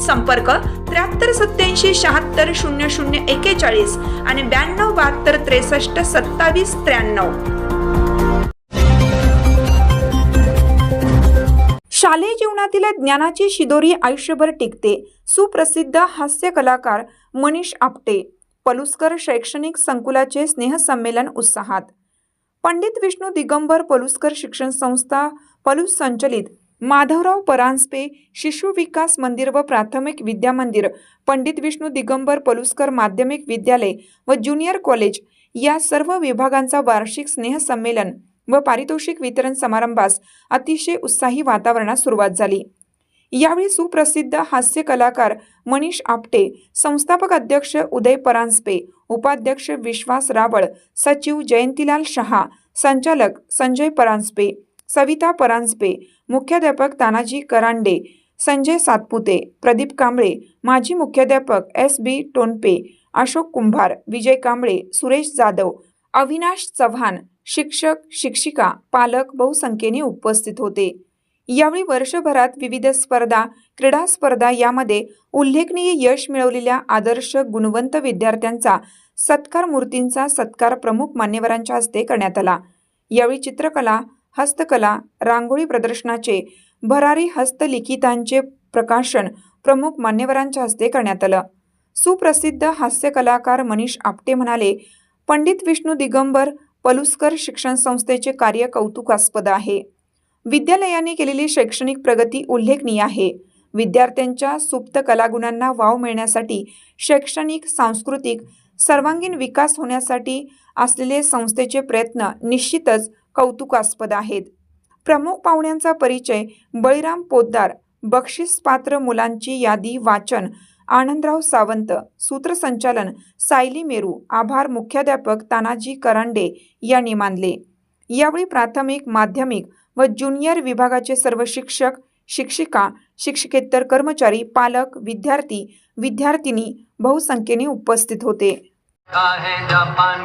संपर्क त्र्याहत्तर सत्याऐंशी शहात्तर शून्य शून्य एकेचाळीस आणि ब्याण्णव बहात्तर त्रेसष्ट सत्तावीस त्र्याण्णव. शालेय जीवनातील ज्ञानाची शिदोरी आयुष्यभर टिकते. सुप्रसिद्ध हास्य कलाकार मनीष आपटे पलुसकर शैक्षणिक संकुलाचे स्नेहसंमेलन उत्साहात. पंडित विष्णू दिगंबर पलुसकर शिक्षण संस्था पलूस संचलित माधवराव परांजपे शिशु विकास मंदिर व प्राथमिक विद्या मंदिर पंडित विष्णू दिगंबर पलुसकर माध्यमिक विद्यालय व ज्युनियर कॉलेज या सर्व विभागांचा वार्षिक स्नेहसंमेलन व पारितोषिक वितरण समारंभास अतिशय उत्साही वातावरणात सुरुवात झाली. यावेळी सुप्रसिद्ध हास्य कलाकार मनीष आपटे संस्थापक अध्यक्ष उदय परांजपे उपाध्यक्ष विश्वास रावळ सचिव जयंतीलाल शहा संचालक संजय परांजपे सविता परांजपे मुख्याध्यापक तानाजी करांडे संजय सातपुते प्रदीप कांबळे माजी मुख्याध्यापक एस बी टोनपे अशोक कुंभार विजय कांबळे सुरेश जाधव अविनाश चव्हाण शिक्षक शिक्षिका पालक बहुसंख्येने उपस्थित होते. यावेळी वर्षभरात विविध स्पर्धा क्रीडा स्पर्धा यामध्ये उल्लेखनीय यश मिळवलेल्या आदर्श गुणवंत विद्यार्थ्यांचा सत्कार मूर्तींचा सत्कार प्रमुख मान्यवरांच्या हस्ते करण्यात आला. यावेळी चित्रकला हस्तकला रांगोळी प्रदर्शनाचे भरारी हस्तलिखितांचे प्रकाशन प्रमुख मान्यवरांच्या हस्ते करण्यात आलं. सुप्रसिद्ध हास्य कलाकार मनीष आपटे म्हणाले पंडित विष्णू दिगंबर पलुस्कर शिक्षण संस्थेचे कार्य कौतुकास्पद आहे. विद्यालयाने केलेली शैक्षणिक प्रगती उल्लेखनीय आहे. विद्यार्थ्यांच्या सुप्त कलागुणांना वाव मिळण्यासाठी शैक्षणिक सांस्कृतिक सर्वांगीण विकास होण्यासाठी असलेले संस्थेचे प्रयत्न निश्चितच कौतुकास्पद आहेत. प्रमुख पाहुण्यांचा परिचय बळीराम पोद्दार बक्षीसपात्र मुलांची यादी वाचन आनंदराव सावंत सूत्रसंचालन सायली मेरू आभार मुख्याध्यापक तानाजी करांडे यांनी मानले. यावेळी प्राथमिक माध्यमिक व ज्युनियर विभागाचे सर्व शिक्षक शिक्षिका शिक्षकेतर कर्मचारी पालक विद्यार्थी विद्यार्थिनी बहुसंख्येने उपस्थित होते. का है जापान।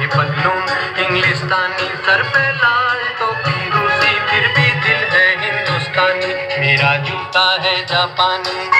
ये बदलूम इंग्लिस्तानी, सर पे लाल टोपी, रूसी फिर भी दिल है हिंदुस्तानी। मेरा जूता है जापानी।